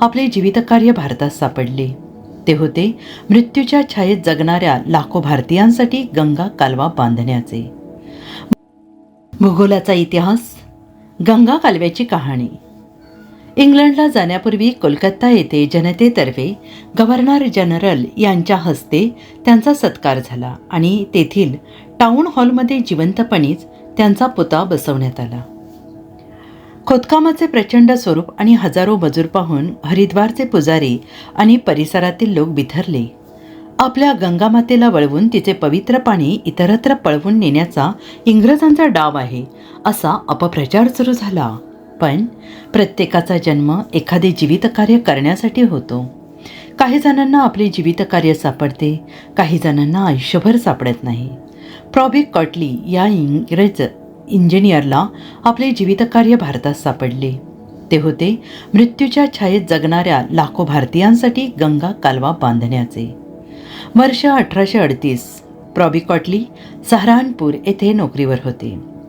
आपले जीवितकार्य भारतात सापडले. ते होते मृत्यूच्या छायेत जगणाऱ्या लाखो भारतीयांसाठी गंगा कालवा बांधण्याचे. भूगोलाचा इतिहास गंगा कालव्याची कहाणी. इंग्लंडला जाण्यापूर्वी कोलकाता येथे जनतेतर्फे गव्हर्नर जनरल यांच्या हस्ते त्यांचा सत्कार झाला आणि तेथील टाऊन हॉलमध्ये जिवंतपणीच त्यांचा पुतळा बसवण्यात आला. खोदकामाचे प्रचंड स्वरूप आणि हजारो मजूर पाहून हरिद्वारचे पुजारी आणि परिसरातील लोक बिथरले. आपल्या गंगामातेला वळवून तिचे पवित्र पाणी इतरत्र पळवून नेण्याचा इंग्रजांचा डाव आहे असा अपप्रचार सुरू झाला. पण प्रत्येकाचा जन्म एखादे जीवितकार्य करण्यासाठी होतो. काही जणांना आपले जीवितकार्य सापडते काही जणांना आयुष्यभर सापडत नाही. प्रॉबिक कॉटली या इंग्रज इंजिनियरला आपले जीवितकार्य भारतात सापडले. ते होते मृत्यूच्या छायेत जगणाऱ्या लाखो भारतीयांसाठी गंगा कालवा बांधण्याचे. वर्ष अठराशे अडतीस प्रॉबिकॉटली सहारानपूर येथे नोकरीवर होते.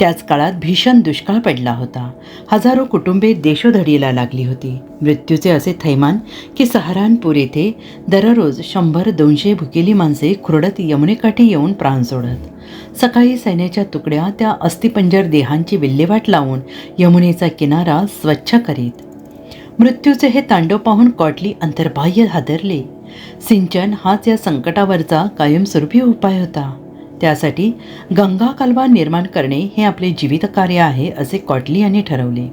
त्याच काळात भीषण दुष्काळ पडला होता. हजारो कुटुंबे देशोधडीला लागली होती. मृत्यूचे असे थैमान की सहारानपूर येथे दररोज शंभर दोनशे भुकेली माणसे खुरडत यमुनेकाठी येऊन प्राण सोडत. सकाळी सैन्याच्या तुकड्या त्या अस्थिपंजर देहांची विल्हेवाट लावून यमुनेचा किनारा स्वच्छ करीत. मृत्यूचे हे तांडव पाहून कॉटली अंतर्बाह्य हादरले. सिंचन हाच या संकटावरचा कायमस्वरूपी उपाय होता. त्यासाठी गंगा कालवा निर्माण करणे हे आपले जीवितकार्य आहे असे कॉटली यांनी ठरवले.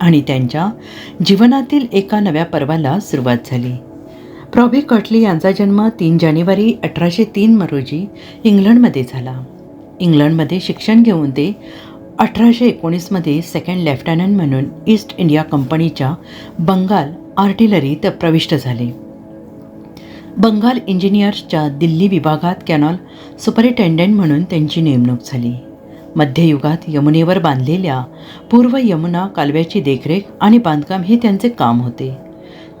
आणि त्यांच्या जीवनातील एका नव्या पर्वाला सुरुवात झाली. प्रॉबी कॉटली यांचा जन्म तीन जानेवारी अठराशे तीन रोजी इंग्लंडमध्ये झाला. इंग्लंडमध्ये शिक्षण घेऊन ते अठराशे एकोणीसमध्ये सेकंड लेफ्टनंट म्हणून ईस्ट इंडिया कंपनीच्या बंगाल आर्टिलरीत प्रविष्ट झाले. बंगाल इंजिनियर्सच्या दिल्ली विभागात कॅनॉल सुपरिटेंडंट म्हणून त्यांची नेमणूक झाली. मध्ययुगात यमुनेवर बांधलेल्या पूर्व यमुना कालव्याची देखरेख आणि बांधकाम हे त्यांचे काम होते.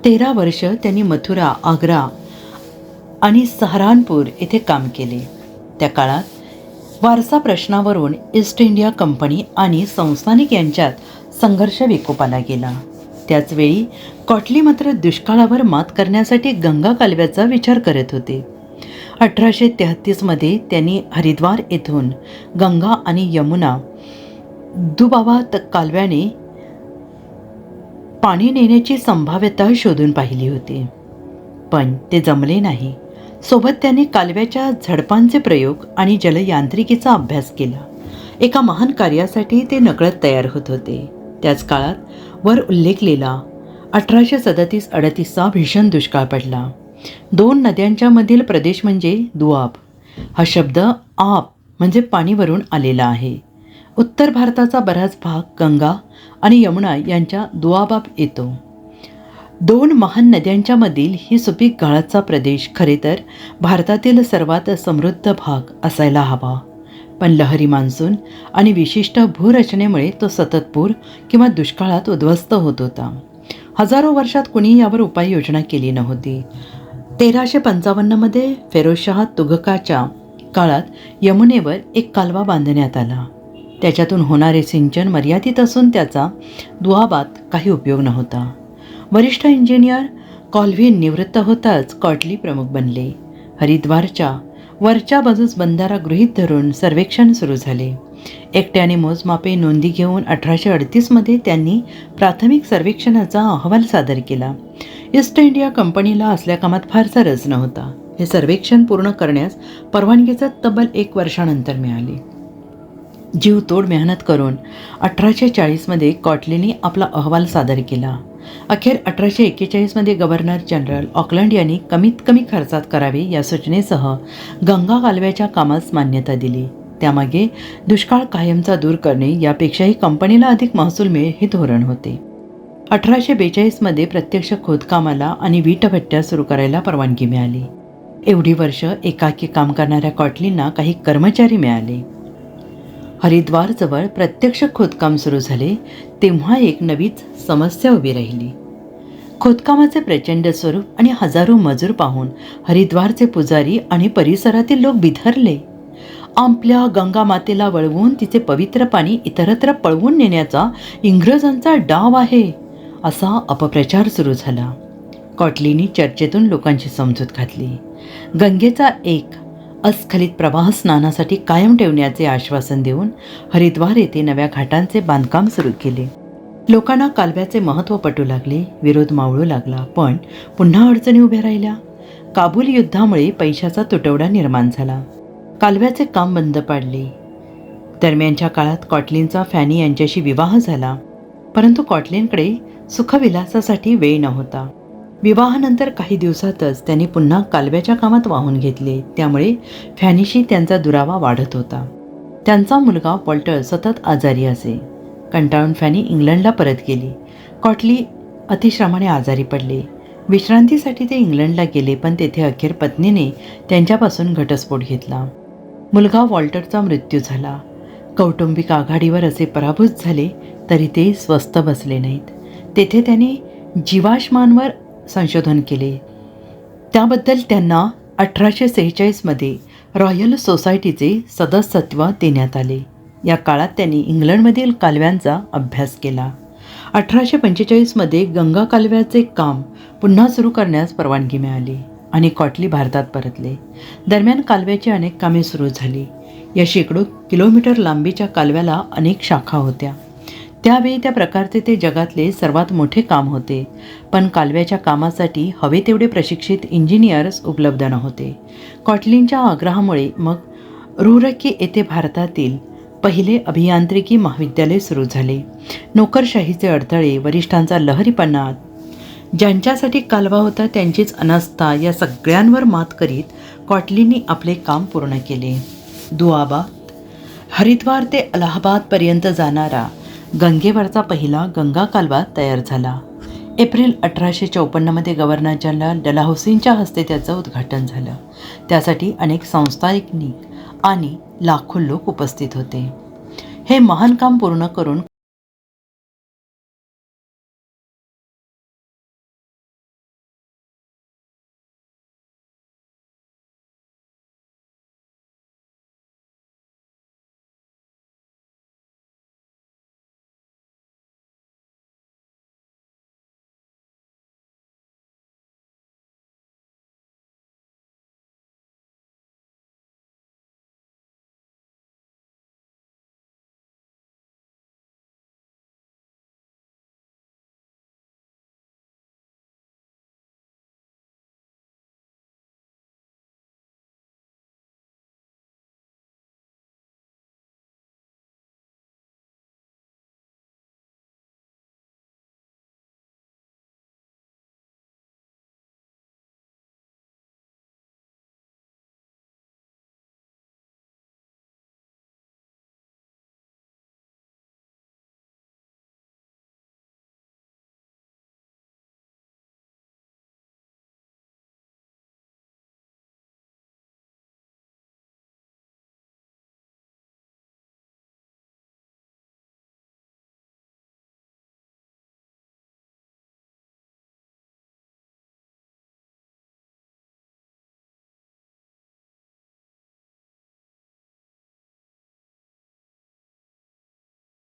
तेरा वर्ष त्यांनी मथुरा आग्रा आणि सहारानपूर येथे काम केले. त्या काळात वारसा प्रश्नावरून ईस्ट इंडिया कंपनी आणि संस्थानिक यांच्यात संघर्ष विकोपाला गेला. त्याचवेळी कॉटली मात्र दुष्काळावर मात करण्यासाठी गंगा कालव्याचा विचार करत होते. अठराशे तेहतीसमध्ये त्यांनी हरिद्वार येथून गंगा आणि यमुना दुबावा कालव्याने पाणी नेण्याची संभाव्यता शोधून पाहिली होती. पण ते जमले नाही. सोबत त्यांनी कालव्याच्या झडपांचे प्रयोग आणि जलयांत्रिकीचा अभ्यास केला. एका महान कार्यासाठी ते नकळत तयार होत होते. त्याच काळात वर उल्लेखलेला अठराशे सदतीस अडतीसचा भीषण दुष्काळ पडला. दोन नद्यांच्या मधील प्रदेश म्हणजे दुआब. हा शब्द आप म्हणजे पाणीवरून आलेला आहे. उत्तर भारताचा बराच भाग गंगा आणि यमुना यांच्या दुआबाब येतो. दोन महान नद्यांच्या मधील ही सुपीक गाळाचा प्रदेश खरे तर भारतातील सर्वात समृद्ध भाग असायला हवा. पण लहरी मान्सून आणि विशिष्ट भूरचनेमुळे तो सतत पूर किंवा दुष्काळात उद्ध्वस्त होत होता. हजारो वर्षात कुणी यावर उपाययोजना केली नव्हती. तेराशे पंचावन्नमध्ये फेरोजशाह तुघकाच्या काळात यमुनेवर एक कालवा बांधण्यात आला. त्याच्यातून होणारे सिंचन मर्यादित असून त्याचा दुआबात काही उपयोग नव्हता. वरिष्ठ इंजिनियर कॉल्व्हिन निवृत्त होताच कॉटली प्रमुख बनले. हरिद्वारच्या वरच्या बाजूस बंधारा गृहीत धरून सर्वेक्षण सुरू झाले. एकट्याने मोजमापे नोंदी घेऊन अठराशे अडतीसमध्ये त्यांनी प्राथमिक सर्वेक्षणाचा अहवाल सादर केला. ईस्ट इंडिया कंपनीला असल्या कामात फारसा रस नव्हता. हे सर्वेक्षण पूर्ण करण्यास परवानगीचा तब्बल एक वर्षानंतर मिळाली. जीवतोड मेहनत करून अठराशे चाळीसमध्ये कॉटलीने आपला अहवाल सादर केला. अखेर अठराशे एक्केचाळीसमध्ये गव्हर्नर जनरल ऑकलंड यांनी कमीत कमी खर्चात करावे या सूचनेसह गंगा कालव्याच्या कामास मान्यता दिली. त्यामागे दुष्काळ कायमचा दूर करणे यापेक्षाही कंपनीला अधिक महसूल मिळेल हे धोरण होते. अठराशे बेचाळीसमध्ये प्रत्यक्ष खोदकामाला आणि वीटभट्ट्या सुरू करायला परवानगी मिळाली. एवढी वर्ष एकाकी काम करणाऱ्या कॉटलींना काही कर्मचारी मिळाले. हरिद्वारजवळ प्रत्यक्ष खोदकाम सुरू झाले तेव्हा एक नवीच समस्या उभी राहिली. खोदकामाचे प्रचंड स्वरूप आणि हजारो मजूर पाहून हरिद्वारचे पुजारी आणि परिसरातील लोक बिथरले. आपल्या गंगा मातेला वळवून तिचे पवित्र पाणी इतरत्र पळवून नेण्याचा इंग्रजांचा डाव आहे असा अपप्रचार सुरू झाला. कॉटलीनी चर्चेतून लोकांची समजूत घातली. गंगेचा एक अस्खलित प्रवाह स्नानासाठी कायम ठेवण्याचे आश्वासन देऊन हरिद्वार येथे नव्या घाटांचे बांधकाम सुरू केले. लोकांना कालव्याचे महत्त्व पटू लागले विरोध मावळू लागला पण पुन्हा अडचणी उभ्या राहिल्या. काबूल युद्धामुळे पैशाचा तुटवडा निर्माण झाला. कालव्याचे काम बंद पाडले. दरम्यानच्या काळात कॉटलिनचा फॅनी यांच्याशी विवाह झाला परंतु कॉटलिनकडे सुखविलासासाठी वेळ नव्हता. विवाहानंतर काही दिवसातच त्यांनी पुन्हा कालव्याच्या कामात वाहून घेतले. त्यामुळे फॅनीशी त्यांचा दुरावा वाढत होता. त्यांचा मुलगा वॉल्टर सतत आजारी असे. कंटाळून फॅनी इंग्लंडला परत गेली. कॉटली अतिश्रमाने आजारी पडले. विश्रांतीसाठी ते इंग्लंडला गेले पण तेथे अखेर पत्नीने त्यांच्यापासून घटस्फोट घेतला. मुलगा वॉल्टरचा मृत्यू झाला. कौटुंबिक आघाडीवर असे पराभूत झाले तरी ते स्वस्थ बसले नाहीत. तेथे त्यांनी जीवाश्मांवर संशोधन केले. त्याबद्दल त्यांना अठराशे सेहेचाळीसमध्ये रॉयल सोसायटीचे सदस्यत्व देण्यात आले. या काळात त्यांनी इंग्लंडमधील कालव्यांचा अभ्यास केला. अठराशे पंचेचाळीसमध्ये गंगा कालव्याचे काम पुन्हा सुरू करण्यास परवानगी मिळाली आणि कॉटली भारतात परतले. दरम्यान कालव्याची अनेक कामे सुरू झाली. या शेकडो किलोमीटर लांबीच्या कालव्याला अनेक शाखा होत्या. त्यावेळी त्या प्रकारचे ते जगातले सर्वात मोठे काम होते. पण कालव्याच्या कामासाठी हवे तेवढे प्रशिक्षित इंजिनियर्स उपलब्ध नव्हते. कॉटलिनच्या आग्रहामुळे मग रुरकी येथे भारतातील पहिले अभियांत्रिकी महाविद्यालय सुरू झाले. नोकरशाहीचे अडथळे वरिष्ठांचा लहरीपणा ज्यांच्यासाठी कालवा होता त्यांचीच अनास्था या सगळ्यांवर मात करीत कॉटलींनी आपले काम पूर्ण केले. दुआबाद हरिद्वार ते अलाहाबादपर्यंत जाणारा गंगेवरचा पहिला गंगा कालवा तयार झाला. एप्रिल अठराशे चौपन्नमध्ये गव्हर्नर जनरल डलाहौसींच्या हस्ते त्याचं उद्घाटन झालं. त्यासाठी अनेक संस्थानिक आणि लाखो लोक उपस्थित होते. हे महान काम पूर्ण करून